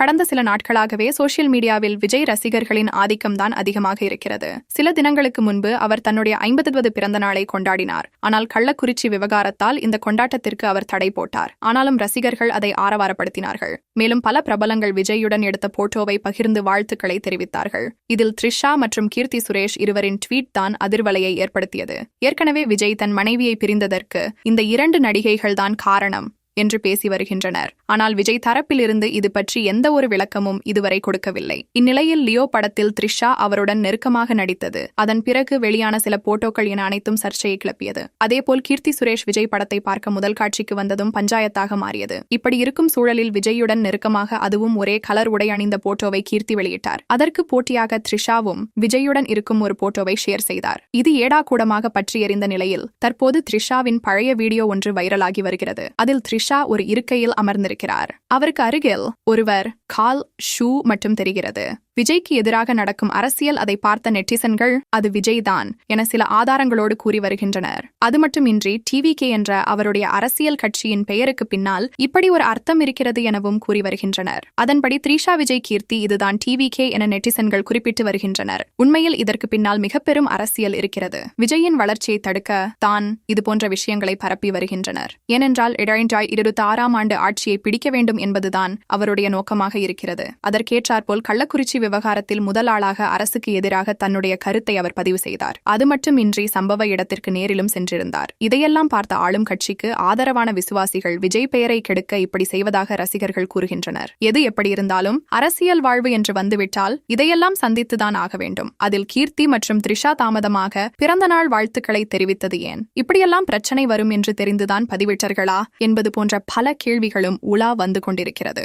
கடந்த சில நாட்களாகவே சோசியல் மீடியாவில் விஜய் ரசிகர்களின் ஆதிக்கம்தான் அதிகமாக இருக்கிறது. சில தினங்களுக்கு முன்பு அவர் தன்னுடைய ஐம்பதாவது பிறந்த நாளை கொண்டாடினார். ஆனால் கள்ளக்குறிச்சி விவகாரத்தால் இந்த கொண்டாட்டத்திற்கு அவர் தடை போட்டார். ஆனாலும் ரசிகர்கள் அதை ஆரவாரப்படுத்தினார்கள். மேலும் பல பிரபலங்கள் விஜயுடன் எடுத்த போட்டோவை பகிர்ந்து வாழ்த்துக்களை தெரிவித்தார்கள். இதில் த்ரிஷா மற்றும் கீர்த்தி சுரேஷ் இருவரின் ட்வீட் தான் அதிர்வலையை ஏற்படுத்தியது. ஏற்கனவே விஜய் தன் மனைவியை பிரிந்ததற்கு இந்த இரண்டு நடிகைகள்தான் காரணம். என்று பேசி வருகின்றனர். ஆனால் விஜய் தரப்பிலிருந்து இது பற்றி எந்த ஒரு விளக்கமும் இதுவரை கொடுக்கவில்லை. இந்நிலையில் லியோ படத்தில் த்ரிஷா அவருடன் நெருக்கமாக நடித்தது. அதன் பிறகு வெளியான சில போட்டோக்கள் என அனைத்தும் சர்ச்சையை கிளப்பியது. அதேபோல் கீர்த்தி சுரேஷ் விஜய் படத்தை பார்க்க முதல் காட்சிக்கு வந்ததும் பஞ்சாயத்தாக மாறியது. இப்படி இருக்கும் சூழலில் விஜயுடன் நெருக்கமாக அதுவும் ஒரே கலர் உடை அணிந்த போட்டோவை கீர்த்தி வெளியிட்டார். அதற்கு போட்டியாக த்ரிஷாவும் விஜயுடன் இருக்கும் ஒரு போட்டோவை ஷேர் செய்தார். இது ஏடாகூடமாக பற்றி எறிந்த நிலையில் தற்போது த்ரிஷாவின் பழைய வீடியோ ஒன்று வைரலாகி வருகிறது. அதில் த்ரிஷா ஒரு இருக்கையில் அமர்ந்திருக்கிறார். அவருக்கு அருகில் ஒருவர் கால் ஷூ மட்டும் தெரிகிறது. விஜய்க்கு எதிராக நடக்கும் அரசியல் அதை பார்த்த நெட்டிசன்கள் அது விஜய் தான் என சில ஆதாரங்களோடு கூறி வருகின்றனர். அது மட்டுமின்றி டிவிகே என்ற அவருடைய அரசியல் கட்சியின் பெயருக்கு பின்னால் இப்படி ஒரு அர்த்தம் இருக்கிறது எனவும் கூறி வருகின்றனர். அதன்படி த்ரீஷா விஜய் கீர்த்தி இதுதான் டிவிகே என நெட்டிசன்கள் குறிப்பிட்டு வருகின்றனர். உண்மையில் இதற்கு பின்னால் மிக பெரும் அரசியல் இருக்கிறது. விஜயின் வளர்ச்சியை தடுக்க தான் இதுபோன்ற விஷயங்களை பரப்பி வருகின்றனர். ஏனென்றால் இடையஞ்சாய் இருபத்தி ஆறாம் ஆண்டு ஆட்சியை பிடிக்க வேண்டும் என்பதுதான் அவருடைய நோக்கமாக இருக்கிறது. அதற்கேற்றாற்போல் கள்ளக்குறிச்சி விவகாரத்தில் முதல் ஆளாக அரசுக்கு எதிராக தன்னுடைய கருத்தை அவர் பதிவு செய்தார். அது மட்டுமின்றி சம்பவ இடத்திற்கு நேரிலும் சென்றிருந்தார். இதையெல்லாம் பார்த்த ஆளும் கட்சிக்கு ஆதரவான விசுவாசிகள் விஜய் பெயரை கெடுக்க இப்படி செய்வதாக ரசிகர்கள் கூறுகின்றனர். எது எப்படி இருந்தாலும் அரசியல் வாழ்வு என்று வந்துவிட்டால் இதையெல்லாம் சந்தித்துதான் ஆக வேண்டும். அதில் கீர்த்தி மற்றும் த்ரிஷா தாமதமாக பிறந்தநாள் வாழ்த்துக்களை தெரிவித்தது ஏன்? இப்படியெல்லாம் பிரச்சனை வரும் என்று தெரிந்துதான் பதிவிட்டார்களா? என்பது போன்ற பல கேள்விகளும் உலா வந்து கொண்டிருக்கிறது.